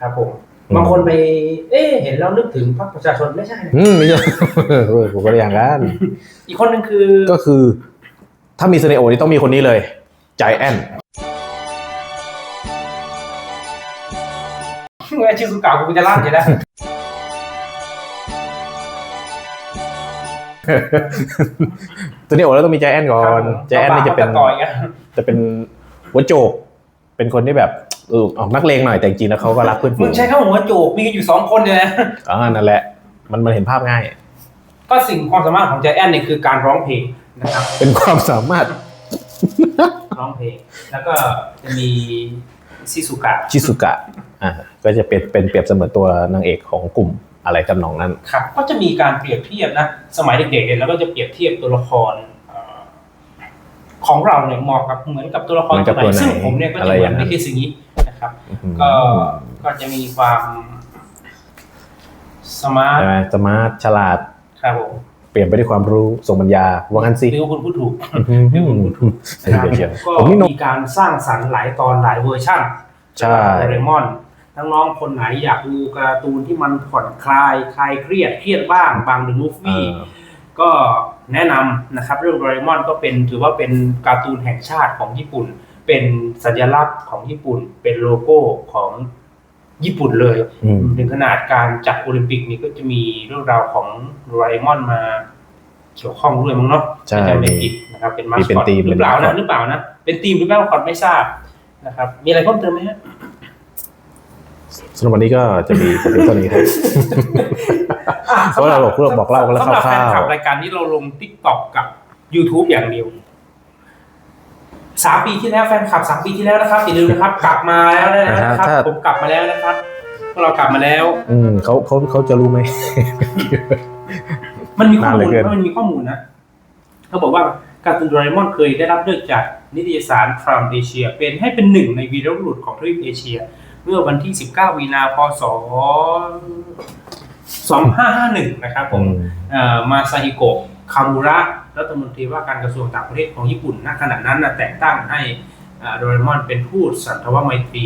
ครับผมอืมบางคนไป เอ๊ะเห็นแล้วนึกถึงพรรคประชาชนไม่ใช่นะอืมไม่ใช่เออผมก็อย่างนั้นอีกคนหนึ่งคือก็คือ ถ้ามีเซเนโอนี่ต้องมีคนนี้เลย ใจแอนเมื่อชื่อสุกากูจะล่าจะได้เซเนโอแล้วต้องมีใจแอนก่อน ใจแอนนี่จะเป็นต่อยกันจะเป็นหัวโจก เป็นคนที่แบบ เออออกนักเลงหน่อยแต่จริงๆแล้วเขาก็รักเพื่อนฝูมึงงใช้ข้าวหัวโจกมีกันอยู่สองคนเนี่ยนะ อ่านั่นแหละ มันมันเห็นภาพง่าย ก็สิ่งความสามารถของใจแอนเนี่ยคือการร้องเพลงนะครับ เป็นความสามารถ ร้องเพลง แล้วก็จะมีซิสุกะชิสุกะอ่าก็จะเป็นเป็นเปรียบเสมือนตัวนางเอกของกลุ่มอะไรทำนองนั้น ครับ ก็จะมีการเปรียบเทียบนะ สมัยเด็กๆเนี่ยเราก็จะเปรียบเทียบตัวละครเอ่อของเราเนี่ยเหมาะกับเหมือนกับตัวละครเหมือนกับตัวไหนตัวไหนซึ่งผมเนี่ยก็อะจะไรเหอมืย่าอนงนั้นไม่คิดสิ่งนี้ นะครับอืมก็ก็จะมีความสมาร์ทใช่ไหมสมาร์ทฉลาดครับผมเปลี่ยนไปด้วยความรู้ทรงปัญญาว่างั้นสิหรือว่าคุณพูดถูกอืมหรือว่าคุณพูดถูกเดี๋ยวเดี๋ยวก็ผมนี่นกมีการสร้างสรรค์หลายตอนหลายเวอร์ชั่นใช่โดเรมอนน้องๆคนไหนอยากดูการ์ตูนที่มันผ่อนคลายคลายเครียดเครียดบ้างบางเดอะมูฟเอวี่อก็แนะนำนะครับเรื่องโดเรมอนก็เป็นถือว่าเป็นการ์ตูนแห่งชาติของญี่ปุ่น เป็นสัญลักษณ์ของญี่ปุ่น เป็นโลโก้ของญี่ปุ่นเลยอืมถึงขนาดการจัดโอลิมปิกนี้ก็จะมีเรื่องราวของโดเรมอนมาเกี่ยวข้องด้วยมั้งเนาะใช่ในโอลิมปิกนะครับ เป็นมาสมีเป็นคอตธีมหรือเปล่าเป็นมาสคอนะตหรือเปล่านะเป็นทีมหรือไม่มาสคอตไม่ทราบนะครับ มีอะไรเพิ่มเติมไหมฮะสำหรับวันนี้ก็จะมีสเพียงเท่านี้ครับเพราะเราบอกเรื่องบอกเล่ากันแล้วสำหรับคแฟร่านวๆคลับรายการนี้เราลง t ิ k t o k กับ YouTube อย่างเดียว สามปีที่แล้วแฟนคลับสามปีที่แล้วนะครับอย่าลืมนะครับ กลับมาแล้วนะครับ ผมกลับมาแล้วนะครับพวกเรากลับมาแล้ว อืมเขาเขาเขาจะรู้ไหม มันมีข้อมูลนานเหลือเกินมันมีข้อมูลนะเขาบอกว่าการ์ตูนโดราเอมอนเคยได้รับเลือกจากนิตยสาร From Asia เป็นให้เป็นหนึ่งในวีรบุรุษของทวีปเอเชีย เมื่อวันที่ 19 มีนาพศ 2551 นะครับผมเอ่อมาซาฮิโกะ คามูระรัฐมนตรีว่าการกระทรวงต่างประเทศของญี่ปุ่นณขณะนั้นนะแต่งตั้งให้เอ่อโดเรมอนเป็นทูตสันทวไมตรี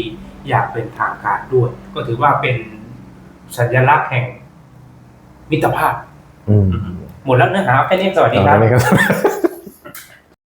อย่างเป็นทางการด้วย ก็ถือว่าเป็นสัญลักษณ์แห่งมิตรภาพอืมหมดแล้วเนื้อหาแค่นี้สวัสดีตครัอบนนี้ครับ